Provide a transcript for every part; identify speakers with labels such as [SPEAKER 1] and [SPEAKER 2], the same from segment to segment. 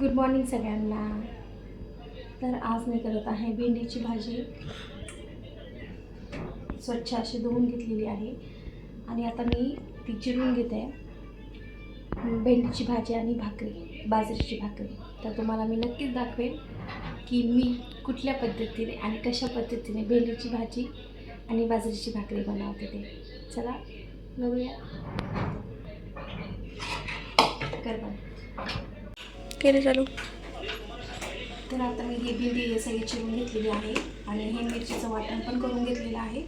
[SPEAKER 1] Good morning सगळ्यांना. तर आज मी करत आहे भेंडीची भाजी. स्वच्छ अशी धुवून घेतलेली आहे. आणि आता मी ती चिरून घेते. भेंडीची भाजी आणि भाकरी बाजरीची भाकरी. तर तुम्हाला मी नक्कीच दाखवेन की मी कुठल्या पद्धतीने आणि कशा पद्धतीने भेंडीची भाजी आणि बाजरीची भाकरी बनवते ते. चला बघूया. कर बघ.
[SPEAKER 2] केलं चालू.
[SPEAKER 1] तर आता मी ही भेंडी सगळी चिरून घेतलेली आहे आणि हे मिरचीचं वाटण पण करून घेतलेलं आहे.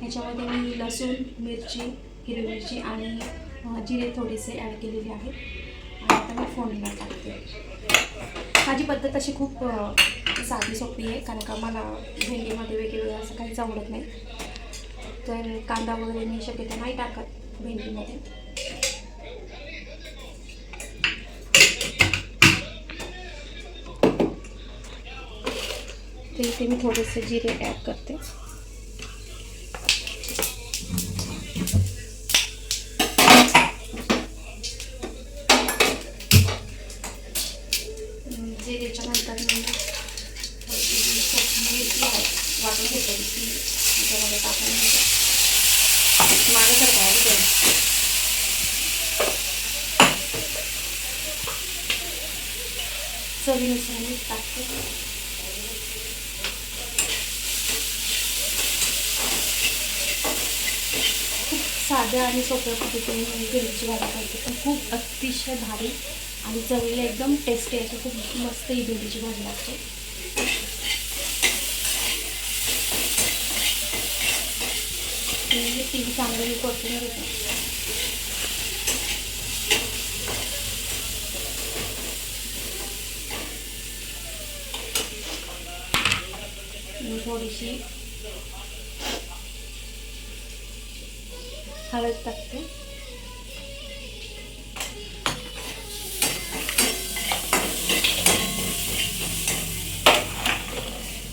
[SPEAKER 1] ह्याच्यामध्ये मी लसूण मिरची हिरवी मिरची आणि जिरे थोडेसे ॲड केलेले आहे आणि आता मी फोडणीला टाकते. माझी पद्धत अशी खूप साधी सोपी आहे कारण का मला भेंडीमध्ये वेगवेगळं असं काहीच आवडत नाही. तर कांदा वगैरे मी शक्यतो नाही टाकत भेंडीमध्ये. तर इथे मी थोडेसे जिरे ॲड करते अं, जिरेच्या नंतर मी थोडीशी मिरची आहे वाटून घेतलेली ती त्याच्यामध्ये टाकून घेते मागं सरका आहे इकडे. चवीनुसार मीठ टाकते साध्या आणि सोप्या पद्धतीने मी भेंडीची भाजी करते पण खूप अतिशय भारी आणि चवीला एकदम टेस्टी अशी खूप मस्त ही भेंडीची भाजी लागते. म्हणजे ती चांगली कोथिंबीर होते. थोडीशी हळद टाकते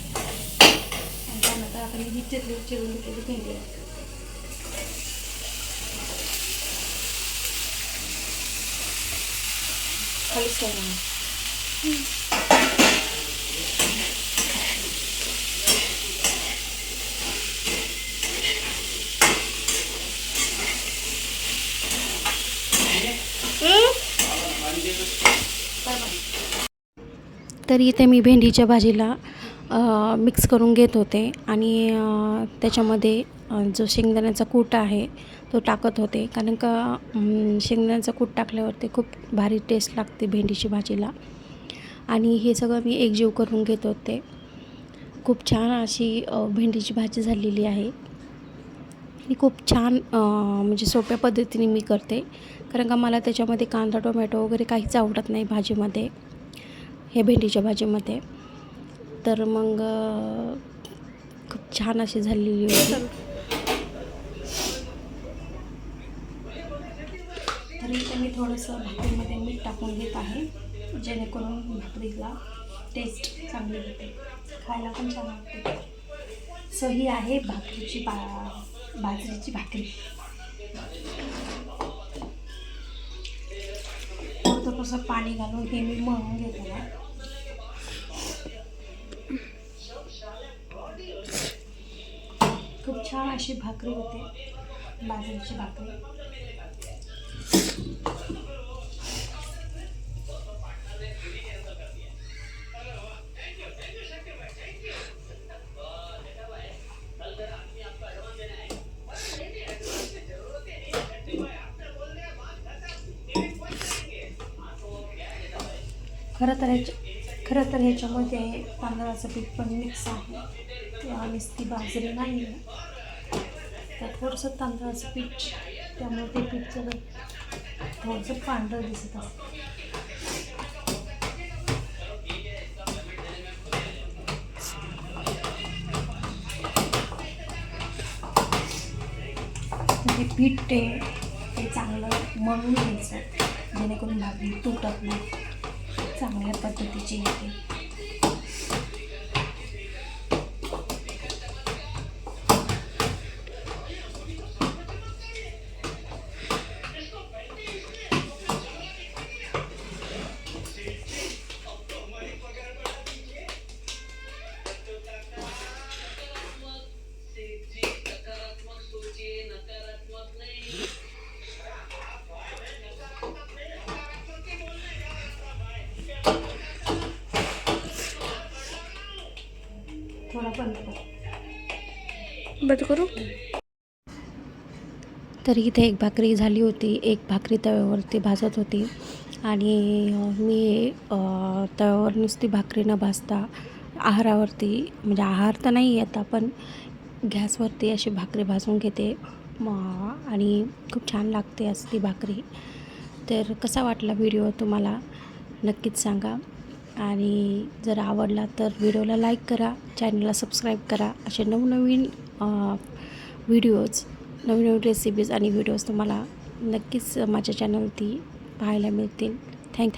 [SPEAKER 1] आणि त्यानंतर आता मी ही चिरली चिरून घेतलेली भेंडी आहे. खालीच तर इथे मी भेंडीच्या भाजीला मिक्स करून घेत होते. आणि त्याच्यामध्ये जो शेंगदाण्याचा कूट आहे तो टाकत होते. कारण का शेंगदाण्याचा कूट टाकल्यावरती खूप भारी टेस्ट लागते भेंडीची भाजीला. आणि हे सगळं मी एकजीव करून घेत होते. खूप छान अशी भेंडीची भाजी झालेली आहे. आणि खूप छान म्हणजे सोप्या पद्धतीने मी करते. कारण का मला त्याच्यामध्ये कांदा टोमॅटो वगैरे काहीच आवडत नाही भाजीमध्ये. हे भेंडीच्या भाजीमध्ये. तर मग खूप छान अशी झालेली होती. तर इथे मी थोडंसं भाकरीमध्ये मीठ टाकून घेत आहे जेणेकरून भाकरीला टेस्ट चांगली येते खायला पण छान वाटते. सो ही आहे भाकरीची बा बाजरीची भाकरी. थोडंसं पाणी घालून हे मी मळून घेते ना खूप छान अशी भाकरी होते. बाजरीची भाकरी. खरं तर ह्याच्या खरं तर ह्याच्यामध्ये तांदळाचं पीठ पण मिक्स आहे. ते आणि ती बाजरी नाही आहे. त्यात थोडंसं तांदळाचं पीठ त्यामुळे ते पीठ सगळं थोडंसं पांढरं दिसत असतं. ते पीठ ते ते चांगलं मळून घ्यायचं जेणेकरून भाकरी तुटत नाही. चांगल्या पद्धतीची येते.
[SPEAKER 2] बंद करू?
[SPEAKER 1] तर इथे एक भाकरी झाली होती. एक भाकरी तव्यावरती भाजत होती. आणि मी तव्यावर नुसती भाकरी न भाजता आहारावरती म्हणजे आहार तर नाही येत पण गॅसवरती अशी भाकरी भाजून घेते. आणि खूप छान लागते असं ती भाकरी. तर कसा वाटला व्हिडिओ तुम्हाला? नक्कीच सांगा. आणि जर आवडला तर व्हिडिओला लाईक करा. चॅनलला सबस्क्राईब करा. असे नवनवीन व्हिडिओज नवीन नवीन रेसिपीज आणि व्हिडिओज तुम्हाला नक्कीच माझ्या चॅनलवरती पाहायला मिळतील.